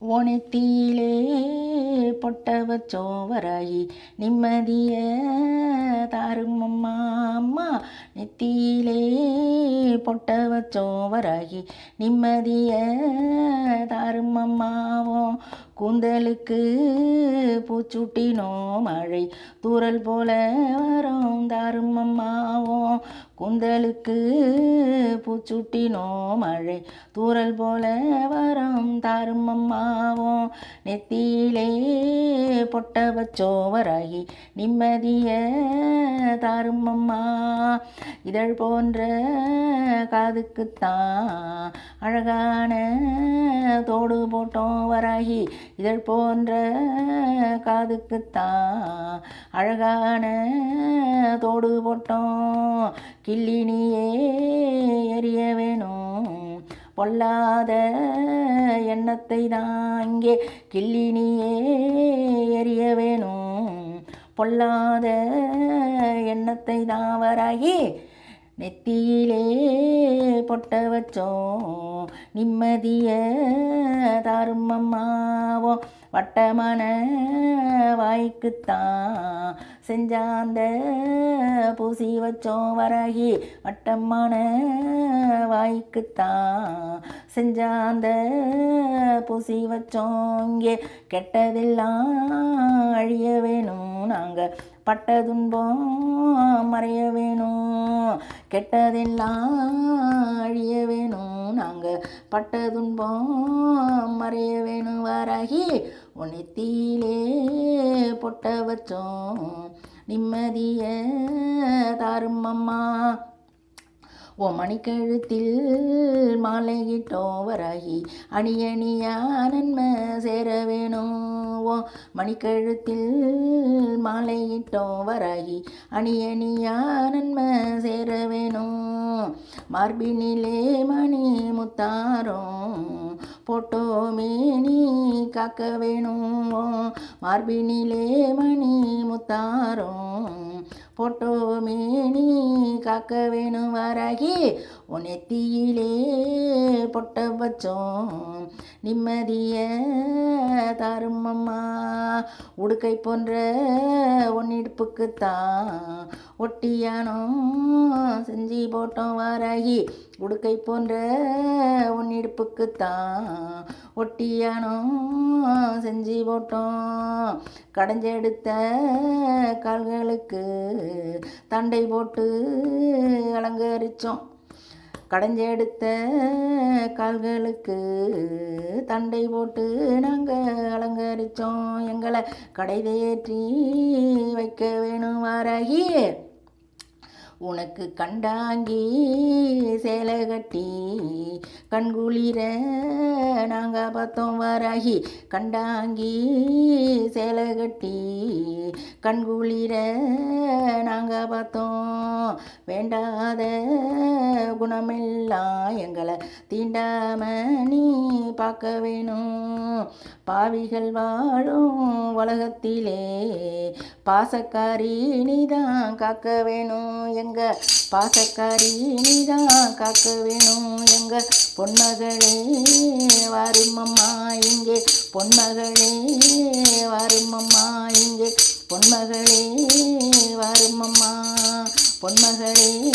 ஒனத்திலே பொட்டவ சோவராயி நிம்மதிய தாரும் அம்மா அம்மா. நெத்தியிலே பொட்டவ சோவராகி நிம்மதிய தாரும் அம்மாவோ கூந்தலுக்கு பூச்சுட்டினோ மழை. தூரல் போல வரும் தாரும் அம்மாவோ கூந்தலுக்கு பூச்சுட்டினோ மழை. தூரல் போல வரம் தாரும் நெத்தியிலே பொட்ட வச்சோவராகி நிம்மதிய தாரும் அம்மா. இதழ் போன்ற காதுக்குத்தான் அழகான தோடு போட்டோம் வராகி. இதழ் போன்ற காதுக்குத்தான் அழகான தோடு போட்டோம். கிள்ளினியே எரிய வேணும் பொல்லாத எண்ணத்தை தான் இங்கே கிள்ளினியே எரிய வேணும் பொல்லாத எண்ணத்தை தான் வராகி நெத்தியிலே பொட்ட வச்சோம் நிம்மதிய தாருமம்மா அம்மாவோ வட்டமான வாய்க்குத்தான். செஞ்சாந்த பூசி வச்சோம் வரகி வட்டமான வாய்க்குத்தான். செஞ்சாந்த பூசி வச்சோம் இங்கே கெட்டதெல்லாம் அழிய வேணும் நாங்கள் பட்ட துன்பம் மறைய வேணும் கெட்டதெல்லாம் அழிய வேணும் நாங்கள் பட்ட துன்பம் மறைய வேணும் வராகி உனத்திலே பொட்ட வச்சோம். நிம்மதிய தாரும் அம்மா. ஓ மணிக்கழுத்தில் மாலையிட்டோம். வராகி அணியணியா நன்மை சேர வேணும் ஓ மணிக்கழுத்தில் மாலையிட்டோம் வராகி அணியணியா நன்மை சேர வேணும். மார்பினிலே மணி முத்தாரம் போட்டோமே நீ காக்க வேணும். மார்பினிலே மணி முத்தாரம் போட்டோமே நீ காக்க வேணும் வரகி. உனத்தியிலே பொட்ட வச்சோம். நிம்மதிய தாரும் அம்மா. உடுக்கை போன்ற ஒன்னிடுப்புக்குத்தான் ஒட்டியானோ? செஞ்சு போட்டோம் வாராகி. உடுக்கை போன்ற ஒன்னிடுப்புக்குத்தான் ஒட்டியானோ? செஞ்சு போட்டோம். கடைஞ்செடுத்த கால்களுக்கு தண்டை போட்டு அலங்கரித்தோம் கடைஞ்செடுத்த கால்களுக்கு தண்டை போட்டு நாங்கள் அலங்கரித்தோம் எங்களை கடைதேற்றி வைக்க வேணும் வாராகி உனக்கு கண்டாங்கி சேலை கட்டி கண்குளிர நாங்கள் பார்த்தோம் வராகி. கண்டாங்கி சேலை கட்டி கண்குளிர நாங்கள் பார்த்தோம். வேண்டாத குணமெல்லாம் எங்களை தீண்டாம நீ பார்க்க வேணும். பாவிகள் வாழும் உலகத்திலே பாசக்காரி நீதான் காக்க வேணும். எங்க பாசக்காரி நீதான் காக்க வேணும். எங்க பொன்மகளே வாருமம்மா இங்கே. பொன்மகளே வாருமம்மா இங்கே. பொன்மகளே வாருமம்மா. பொன்மகளே